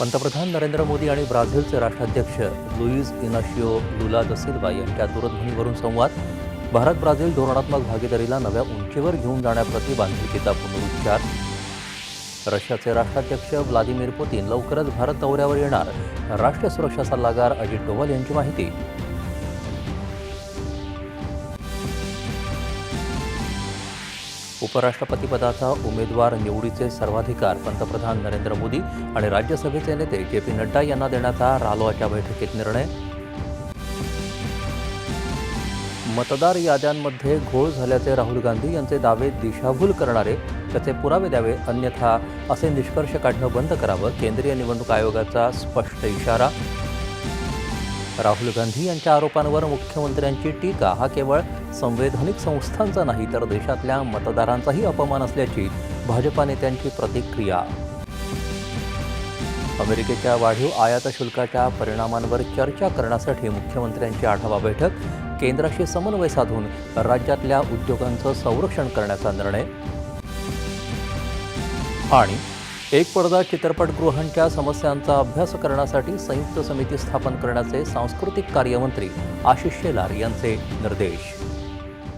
पंतप्रधान नरेंद्र मोदी आणि ब्राझीलचे राष्ट्राध्यक्ष लुईज इनाशिओ लुला द सिल्वा यांच्या दूरध्वनीवरून संवाद. भारत ब्राझील धोरणात्मक भागीदारीला नव्या उंचीवर घेऊन जाण्याप्रती बांधिलकीचा पुनरुच्चार रशियाचे राष्ट्राध्यक्ष व्लादिमीर पुतीन लवकरच भारत दौऱ्यावर येणार. राष्ट्रीय सुरक्षा सल्लागार अजित डोवाल यांची माहिती. उपराष्ट्रपतीपदाचा उमेदवार निवडीचे सर्वाधिकार पंतप्रधान नरेंद्र मोदी आणि राज्यसभेचे नेते जे पी नड्डा यांना देण्याचा रालोआच्या बैठकीत निर्णय. मतदार याद्यांमध्ये घोळ झाल्याचे राहुल गांधी यांचे दावे दिशाभूल करणारे त्याचे पुरावे द्यावे अन्यथा असे निष्कर्ष काढणं बंद करावं केंद्रीय निवडणूक आयोगाचा स्पष्ट इशारा. राहुल गांधी यांच्या आरोपांवर मुख्यमंत्र्यांची टीका. हा केवळ संवैधानिक संस्थांचा नाही तर देशातल्या मतदारांचाही अपमान असल्याची भाजपा नेत्यांची प्रतिक्रिया. अमेरिकेच्या वाढीव आयात शुल्काच्या परिणामांवर चर्चा करण्यासाठी मुख्यमंत्र्यांची आढावा बैठक. केंद्राशी समन्वय साधून राज्यातल्या उद्योगांचं संरक्षण करण्याचा निर्णय. आणि एक पडदा चित्रपटगृहांच्या समस्यांचा अभ्यास करण्यासाठी संयुक्त समिती स्थापन करण्याचे सांस्कृतिक कार्यमंत्री आशिष शेलार यांचे निर्देश.